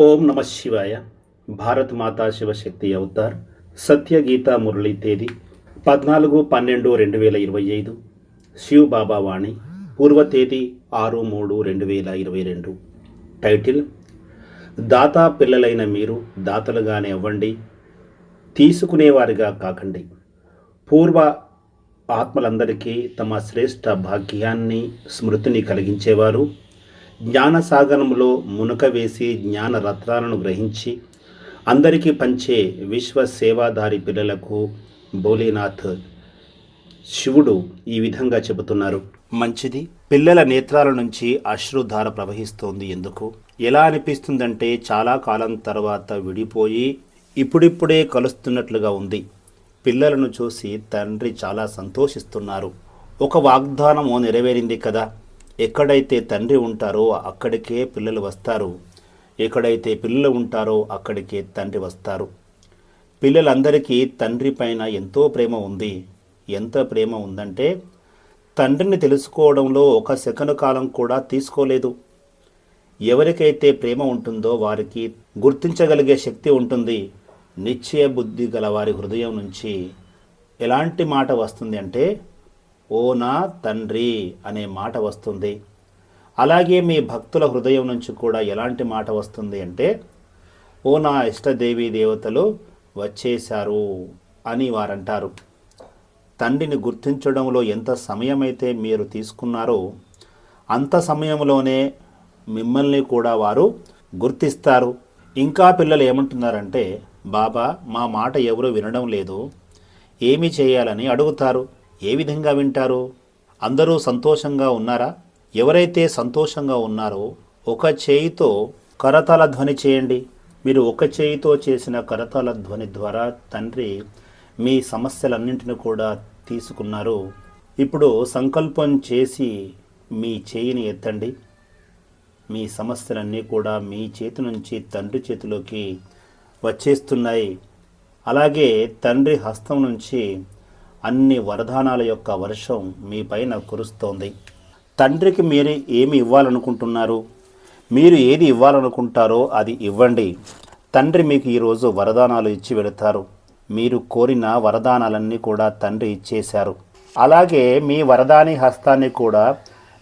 ఓం నమ శివాయ. భారత్ మాతా శివశక్తి అవతార్ సత్యగీత మురళి తేదీ పద్నాలుగు పన్నెండు రెండు వేల ఇరవై ఐదు. శివ్ బాబా వాణి పూర్వ తేదీ ఆరు మూడు రెండు వేల ఇరవై రెండు. టైటిల్ దాతా పిల్లలైన మీరు దాతలుగానే అవ్వండి తీసుకునేవారిగా కాకండి. పూర్వ ఆత్మలందరికీ తమ శ్రేష్ఠ భాగ్యాన్ని స్మృతిని కలిగించేవారు. జ్ఞానసాగరంలో మునక వేసి జ్ఞాన రత్నాలను గ్రహించి అందరికీ పంచే విశ్వ సేవాదారి పిల్లలకు భోలేనాథ్ శివుడు ఈ విధంగా చెబుతున్నారు. మంచిది పిల్లల నేత్రాల నుంచి అశ్రుధార ప్రవహిస్తోంది ఎందుకు? ఎలా అనిపిస్తుందంటే చాలా కాలం తర్వాత విడిపోయి ఇప్పుడిప్పుడే కలుస్తున్నట్లుగా ఉంది. పిల్లలను చూసి తండ్రి చాలా సంతోషిస్తున్నారు. ఒక వాగ్దానము నెరవేరింది కదా? ఎక్కడైతే తండ్రి ఉంటారో అక్కడికే పిల్లలు వస్తారు. ఎక్కడైతే పిల్లలు ఉంటారో అక్కడికే తండ్రి వస్తారు. పిల్లలందరికీ తండ్రి పైన ఎంతో ప్రేమ ఉంది. ఎంత ప్రేమ ఉందంటే తండ్రిని తెలుసుకోవడంలో ఒక సెకను కాలం కూడా తీసుకోలేదు. ఎవరికైతే ప్రేమ ఉంటుందో వారికి గుర్తించగలిగే శక్తి ఉంటుంది. నిశ్చయ బుద్ధి గల వారి హృదయం నుంచి ఎలాంటి మాట వస్తుంది అంటే ఓ నా తండ్రి అనే మాట వస్తుంది. అలాగే మీ భక్తుల హృదయం నుంచి కూడా ఎలాంటి మాట వస్తుంది అంటే ఓ నా ఇష్టదేవీ దేవతలు వచ్చేశారు అని వారంటారు. తండ్రిని గుర్తించడంలో ఎంత సమయమైతే మీరు తీసుకున్నారో అంత సమయంలోనే మిమ్మల్ని కూడా వారు గుర్తిస్తారు. ఇంకా పిల్లలు ఏమంటున్నారంటే బాబా మా మాట ఎవరు వినడం లేదు. ఏమి చేయాలని అడుగుతారు. ఏ విధంగా వింటారు? అందరూ సంతోషంగా ఉన్నారా? ఎవరైతే సంతోషంగా ఉన్నారో ఒక చేయితో కరతాల ధ్వని చేయండి. మీరు ఒక చేయితో చేసిన కరతాల ధ్వని ద్వారా తండ్రి మీ సమస్యలన్నింటిని కూడా తీసుకున్నారు. ఇప్పుడు సంకల్పం చేసి మీ చేయిని ఎత్తండి. మీ సమస్యలన్నీ కూడా మీ చేతి నుంచి తండ్రి చేతిలోకి వచ్చేస్తున్నాయి. అలాగే తండ్రి హస్తం నుంచి అన్ని వరదానాల యొక్క వర్షం మీపైన కురుస్తోంది. తండ్రికి మీరు ఏమి ఇవ్వాలనుకుంటున్నారు? మీరు ఏది ఇవ్వాలనుకుంటారో అది ఇవ్వండి. తండ్రి మీకు ఈరోజు వరదానాలు ఇచ్చి వెళతారు మీరు కోరిన వరదానాలన్నీ కూడా తండ్రి ఇచ్చేశారు. అలాగే మీ వరదాని హస్తాన్ని కూడా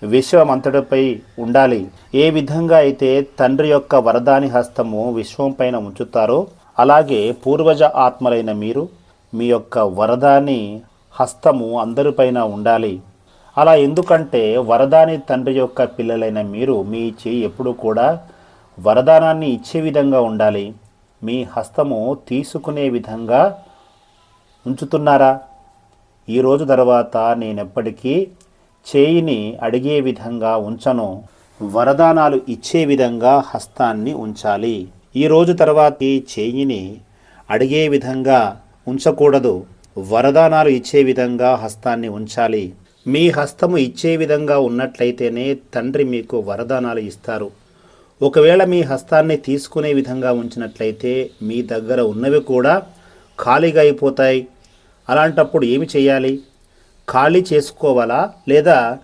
విశ్వమంతటిపై ఉండాలి. ఏ విధంగా అయితే తండ్రి యొక్క వరదాని హస్తము విశ్వం పైన ఉంచుతారో అలాగే పూర్వజ ఆత్మలైన మీరు మీ యొక్క వరదాన్ని హస్తము అందరిపైన ఉండాలి. అలా ఎందుకంటే వరదాని తండ్రి యొక్క పిల్లలైన మీరు మీ చేయి ఎప్పుడు కూడా వరదానాన్ని ఇచ్చే విధంగా ఉండాలి. మీ హస్తము తీసుకునే విధంగా ఉంచుతున్నారా? ఈ రోజు తర్వాత నేనెప్పటికీ చేయిని అడిగే విధంగా ఉంచను. వరదానాలు ఇచ్చే విధంగా హస్తాన్ని ఉంచాలి. ఈ రోజు తర్వాత ఈ చేయిని అడిగే విధంగా ఉంచకూడదు. వరదానాలు ఇచ్చే విధంగా హస్తాన్ని ఉంచాలి. మీ హస్తము ఇచ్చే విధంగా ఉన్నట్లయితేనే తండ్రి మీకు వరదానాలు ఇస్తారు. ఒకవేళ మీ హస్తాన్ని తీసుకునే విధంగా ఉంచినట్లయితే మీ దగ్గర ఉన్నవి కూడా ఖాళీగా అయిపోతాయి. అలాంటప్పుడు ఏమి చేయాలి? ఖాళీ చేసుకోవాలా లేదా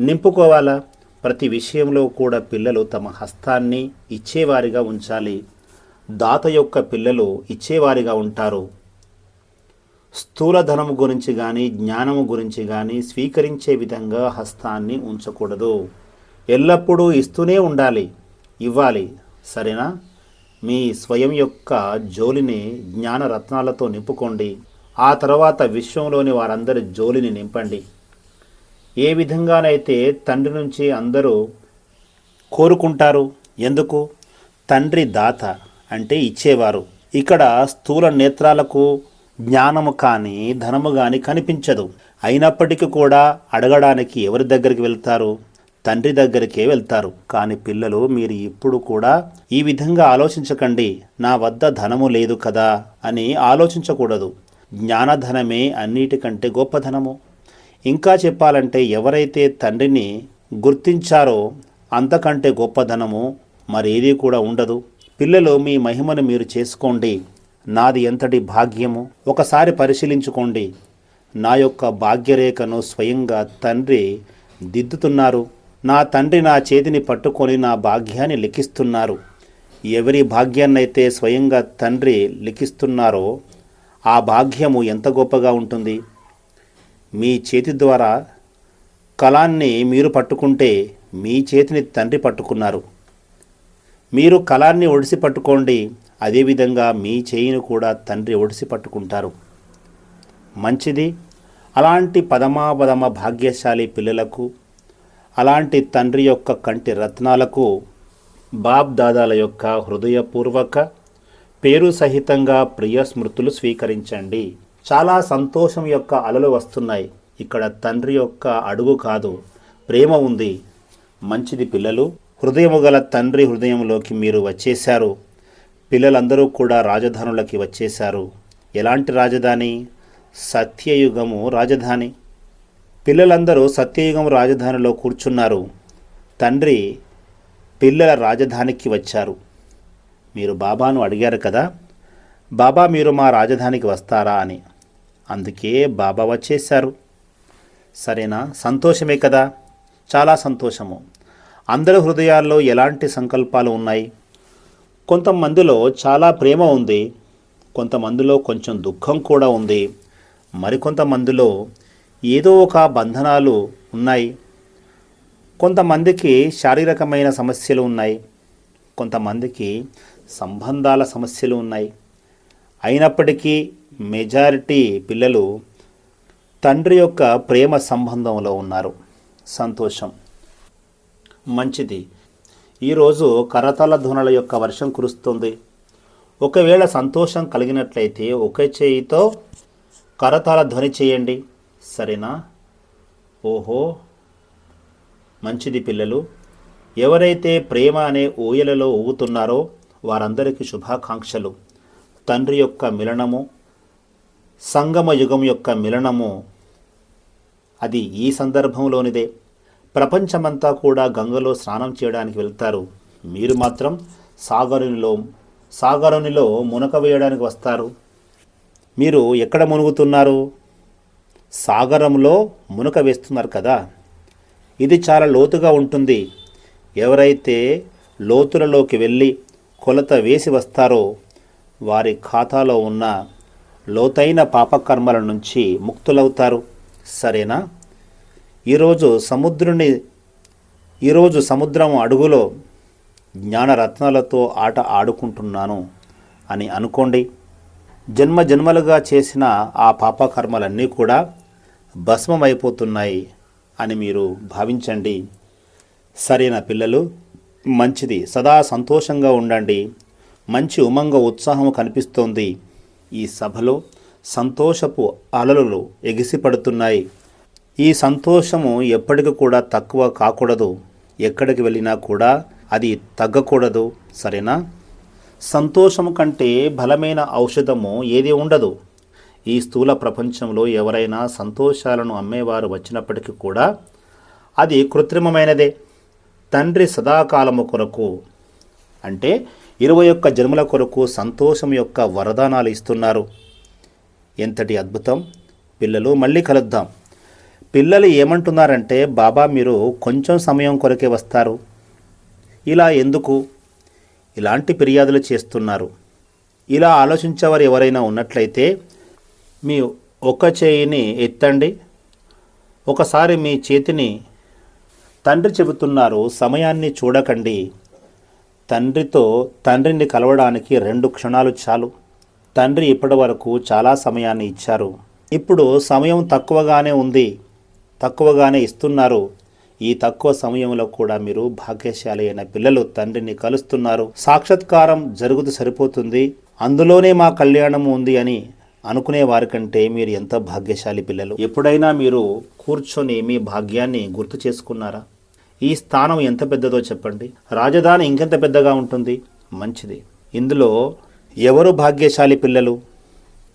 నింపుకోవాలా? ప్రతి విషయంలో కూడా పిల్లలు తమ హస్తాన్ని ఇచ్చేవారిగా ఉంచాలి. దాత యొక్క పిల్లలు ఇచ్చేవారిగా ఉంటారు. స్థూలధనము గురించి కానీ జ్ఞానము గురించి కానీ స్వీకరించే విధంగా హస్తాన్ని ఉంచకూడదు. ఎల్లప్పుడూ ఇస్తూనే ఉండాలి ఇవ్వాలి. సరేనా? మీ స్వయం యొక్క జోలిని జ్ఞాన రత్నాలతో నింపుకోండి. ఆ తర్వాత విశ్వంలోని వారందరి జోలిని నింపండి. ఏ విధంగానైతే తండ్రి నుంచి అందరూ కోరుకుంటారు ఎందుకు? తండ్రి దాత అంటే ఇచ్చేవారు. ఇక్కడ స్థూల నేత్రాలకు జ్ఞానము కానీ ధనము కానీ కనిపించదు. అయినప్పటికీ కూడా అడగడానికి ఎవరి దగ్గరికి వెళ్తారు? తండ్రి దగ్గరికే వెళ్తారు. కానీ పిల్లలు మీరు ఇప్పుడు కూడా ఈ విధంగా ఆలోచించకండి. నా వద్ద ధనము లేదు కదా అని ఆలోచించకూడదు. జ్ఞానధనమే అన్నిటికంటే గొప్ప ధనము ఇంకా చెప్పాలంటే ఎవరైతే తండ్రిని గుర్తించారో అంతకంటే గొప్ప ధనము మరేదీ కూడా ఉండదు. పిల్లలు మీ మహిమను మీరు చేసుకోండి. నాది ఎంతటి భాగ్యము ఒకసారి పరిశీలించుకోండి. నా యొక్క భాగ్యరేఖను స్వయంగా తండ్రి దిద్దుతున్నారు. నా తండ్రి నా చేతిని పట్టుకొని నా భాగ్యాన్ని లిఖిస్తున్నారు. ఎవరి భాగ్యాన్నైతే స్వయంగా తండ్రి లిఖిస్తున్నారో ఆ భాగ్యము ఎంత గొప్పగా ఉంటుంది? మీ చేతి ద్వారా కళాన్ని మీరు పట్టుకుంటే మీ చేతిని తండ్రి పట్టుకున్నారు. మీరు కళాన్ని ఒడిసి పట్టుకోండి. అదేవిధంగా మీ చేయిని కూడా తండ్రి ఒడిసి పట్టుకుంటారు. మంచిది. అలాంటి పదమాపదమ భాగ్యశాలి పిల్లలకు అలాంటి తండ్రి యొక్క కంటి రత్నాలకు బాబ్ దాదాల యొక్క హృదయపూర్వక పేరు సహితంగా ప్రియ స్మృతులు స్వీకరించండి. చాలా సంతోషం యొక్క అలలు వస్తున్నాయి. ఇక్కడ తండ్రి యొక్క అడుగు కాదు ప్రేమ ఉంది. మంచిది పిల్లలు హృదయము గల తండ్రి హృదయంలోకి మీరు వచ్చేశారు. పిల్లలందరూ కూడా రాజధానులకి వచ్చేశారు. ఎలాంటి రాజధాని? సత్యయుగము రాజధాని. పిల్లలందరూ సత్యయుగం రాజధానిలో కూర్చున్నారు. తండ్రి పిల్లల రాజధానికి వచ్చారు. మీరు బాబాను అడిగారు కదా బాబా మీరు మా రాజధానికి వస్తారా? అని. అందుకే బాబా వచ్చేశారు. సరేనా? సంతోషమే కదా? చాలా సంతోషము. అందరి హృదయాల్లో ఎలాంటి సంకల్పాలు ఉన్నాయి? కొంతమందిలో చాలా ప్రేమ ఉంది. కొంతమందిలో కొంచెం దుఃఖం కూడా ఉంది. మరికొంతమందిలో ఏదో ఒక బంధనాలు ఉన్నాయి. కొంతమందికి శారీరకమైన సమస్యలు ఉన్నాయి. కొంతమందికి సంబంధాల సమస్యలు ఉన్నాయి. అయినప్పటికీ మెజారిటీ పిల్లలు తండ్రి యొక్క ప్రేమ సంబంధంలో ఉన్నారు. సంతోషం. మంచిది. ఈరోజు కరతల ధ్వనుల యొక్క వర్షం కురుస్తుంది. ఒకవేళ సంతోషం కలిగినట్లయితే ఒకే చేయితో కరతాల ధ్వని చేయండి. సరేనా? ఓహో! మంచిది పిల్లలు. ఎవరైతే ప్రేమ అనే ఊయలలో ఊగుతున్నారో వారందరికీ శుభాకాంక్షలు. తండ్రి యొక్క మిలనము సంగమ యుగం యొక్క మిలనము అది ఈ సందర్భంలోనిదే. ప్రపంచమంతా కూడా గంగలో స్నానం చేయడానికి వెళ్తారు. మీరు మాత్రం సాగరునిలో సాగరునిలో మునక వేయడానికి వస్తారు. మీరు ఎక్కడ మునుగుతున్నారు? సాగరంలో మునక వేస్తున్నారు కదా. ఇది చాలా లోతుగా ఉంటుంది. ఎవరైతే లోతులలోకి వెళ్ళి కొలత వేసి వస్తారో వారి ఖాతాలో ఉన్న లోతైన పాపకర్మల నుంచి ముక్తులవుతారు. సరేనా? ఈరోజు సముద్రుని ఈరోజు సముద్రం అడుగులో జ్ఞానరత్నాలతో ఆట ఆడుకుంటున్నాను అని అనుకోండి. జన్మ జన్మలుగా చేసిన ఆ పాపకర్మలన్నీ కూడా భస్మమైపోతున్నాయి అని మీరు భావించండి. సరైన పిల్లలు మంచిది సదా సంతోషంగా ఉండండి. మంచి ఉమంగ ఉత్సాహం కనిపిస్తోంది. ఈ సభలో సంతోషపు అలలు ఎగిసిపడుతున్నాయి. ఈ సంతోషము ఎప్పటికి కూడా తక్కువ కాకూడదు. ఎక్కడికి వెళ్ళినా కూడా అది తగ్గకూడదు. సరేనా? సంతోషము కంటే బలమైన ఔషధము ఏది ఉండదు. ఈ స్థూల ప్రపంచంలో ఎవరైనా సంతోషాలను అమ్మేవారు వచ్చినప్పటికీ కూడా అది కృత్రిమమైనదే. తండ్రి సదాకాలము కొరకు అంటే ఇరవై ఒక్క జన్మల కొరకు సంతోషం యొక్క వరదానాలు ఇస్తున్నారు. ఎంతటి అద్భుతం! పిల్లలు మళ్ళీ కలుద్దాం. పిల్లలు ఏమంటున్నారంటే బాబా మీరు కొంచెం సమయం కొరకే వస్తారు. ఇలా ఎందుకు? ఇలాంటి ఫిర్యాదులు చేస్తున్నారు. ఇలా ఆలోచించేవారు ఎవరైనా ఉన్నట్లయితే మీ ఒక చేయిని ఎత్తండి. ఒకసారి మీ చేతిని తండ్రి చెబుతున్నారు సమయాన్ని చూడకండి. తండ్రితో తండ్రిని కలవడానికి రెండు క్షణాలు చాలు. తండ్రి ఇప్పటి వరకు చాలా సమయాన్ని ఇచ్చారు. ఇప్పుడు సమయం తక్కువగానే ఉంది. తక్కువగానే ఇస్తున్నారు. ఈ తక్కువ సమయంలో కూడా మీరు భాగ్యశాలి అయిన పిల్లలు తండ్రిని కలుస్తున్నారు. సాక్షాత్కారం జరుగుతూ సరిపోతుంది. అందులోనే మా కళ్యాణం ఉంది అని అనుకునే వారికంటే మీరు ఎంత భాగ్యశాలి పిల్లలు? ఎప్పుడైనా మీరు కూర్చొని మీ భాగ్యాన్ని గుర్తు చేసుకున్నారా? ఈ స్థానం ఎంత పెద్దదో చెప్పండి. రాజధాని ఇంకెంత పెద్దగా ఉంటుంది? మంచిది. ఇందులో ఎవరు భాగ్యశాలి పిల్లలు?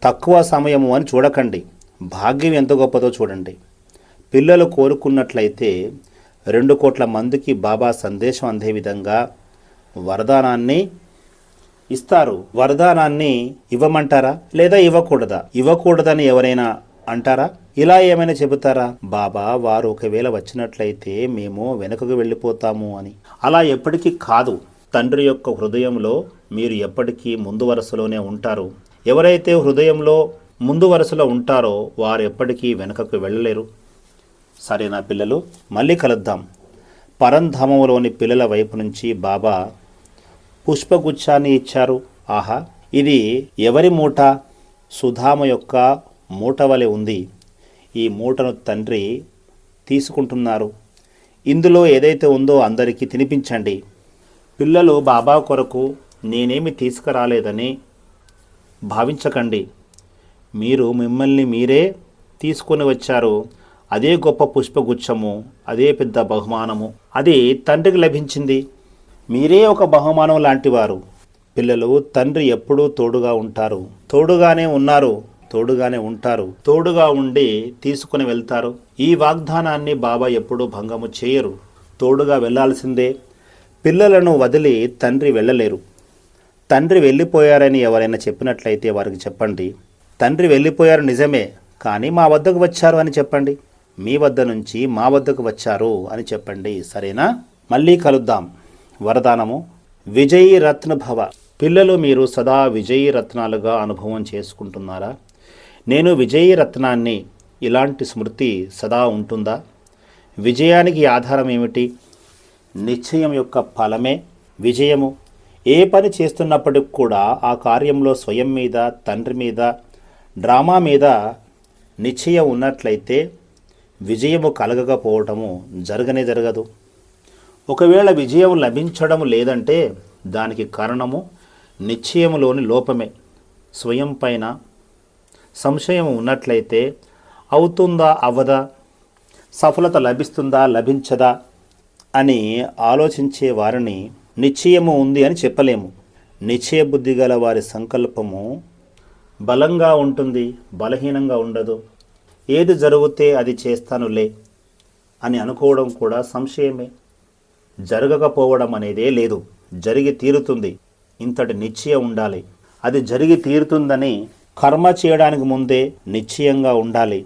తక్కువ సమయము అని చూడకండి. భాగ్యం ఎంత గొప్పదో చూడండి. పిల్లలు కోరుకున్నట్లయితే రెండు కోట్ల మందికి బాబా సందేశం అందే విధంగా వరదానాన్ని ఇస్తారు. వరదానాన్ని ఇవ్వమంటారా? లేదా ఇవ్వకూడదా? ఇవ్వకూడదని ఎవరైనా అంటారా? ఇలా ఏమైనా చెబుతారా? బాబా వారు ఒకవేళ వచ్చినట్లయితే మేము వెనుకకు వెళ్ళిపోతాము అని. అలా ఎప్పటికీ కాదు. తండ్రి యొక్క హృదయంలో మీరు ఎప్పటికీ ముందు వరుసలోనే ఉంటారు. ఎవరైతే హృదయంలో ముందు వరుసలో ఉంటారో వారు ఎప్పటికీ వెనుకకు వెళ్ళలేరు. సరేనా పిల్లలు? మళ్ళీ కలుద్దాం. పరంధామంలోని పిల్లల వైపు నుంచి బాబా పుష్పగుచ్చాన్ని ఇచ్చారు. ఆహా ఇది ఎవరి మూట? సుధామ యొక్క మూట వలె ఉంది. ఈ మూటను తండ్రి తీసుకుంటున్నారు. ఇందులో ఏదైతే ఉందో అందరికీ తినిపించండి. పిల్లలు బాబా కొరకు నేనేమి తీసుకురాలేదని భావించకండి. మీరు మిమ్మల్ని మీరే తీసుకొని వచ్చారు. అదే గొప్ప పుష్పగుచ్చము అదే పెద్ద బహుమానము. అది తండ్రికి లభించింది. మీరే ఒక బహుమానం లాంటివారు. పిల్లలు తండ్రి ఎప్పుడూ తోడుగా ఉంటారు. తోడుగానే ఉన్నారు తోడుగానే ఉంటారు. తోడుగా ఉండి తీసుకుని వెళ్తారు. ఈ వాగ్దానాన్ని బాబా ఎప్పుడూ భంగము చేయరు. తోడుగా వెళ్ళాల్సిందే పిల్లలను వదిలి తండ్రి వెళ్ళలేరు. తండ్రి వెళ్ళిపోయారని ఎవరైనా చెప్పినట్లయితే వారికి చెప్పండి. తండ్రి వెళ్ళిపోయారు నిజమే కానీ మా వద్దకు వచ్చారు అని చెప్పండి. మీ వద్ద నుంచి మా వద్దకు వచ్చారు అని చెప్పండి. సరేనా? మళ్ళీ కలుద్దాం. వరదానము. విజయీ రత్న భవ పిల్లలు మీరు సదా విజయీ రత్నాలుగా అనుభవం చేసుకుంటున్నారా? నేను విజయీ రత్నాన్ని ఇలాంటి స్మృతి సదా ఉంటుందా? విజయానికి ఆధారం ఏమిటి? నిశ్చయం యొక్క ఫలమే విజయము. ఏ పని చేస్తున్నప్పటికి కూడా ఆ కార్యంలో స్వయం మీద తండ్రి మీద డ్రామా మీద నిశ్చయం ఉన్నట్లయితే విజయము కలగకపోవటము జరగనే జరగదు. ఒకవేళ విజయం లభించడం లేదంటే దానికి కారణము నిశ్చయములోని లోపమే. స్వయం పైన సంశయం ఉన్నట్లయితే అవుతుందా అవ్వదా సఫలత లభిస్తుందా లభించదా అని ఆలోచించే వారిని నిశ్చయము ఉంది అని చెప్పలేము. నిశ్చయ బుద్ధి గల వారి సంకల్పము బలంగా ఉంటుంది బలహీనంగా ఉండదు. ఏది జరిగితే అది చేస్తానులే అని అనుకోవడం కూడా సంశయమే. జరగకపోవడం అనేదే లేదు. జరిగి తీరుతుంది. ఇంతటి నిశ్చయం ఉండాలి. అది జరిగి తీరుతుందని కర్మ చేయడానికి ముందే నిశ్చయంగా ఉండాలి.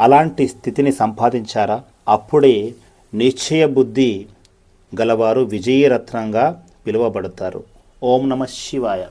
అలాంటి స్థితిని సంపాదించారా? అప్పుడే నిశ్చయ బుద్ధి గలవారు విజయరత్నంగా పిలువబడతారు. ఓం నమ శివాయ.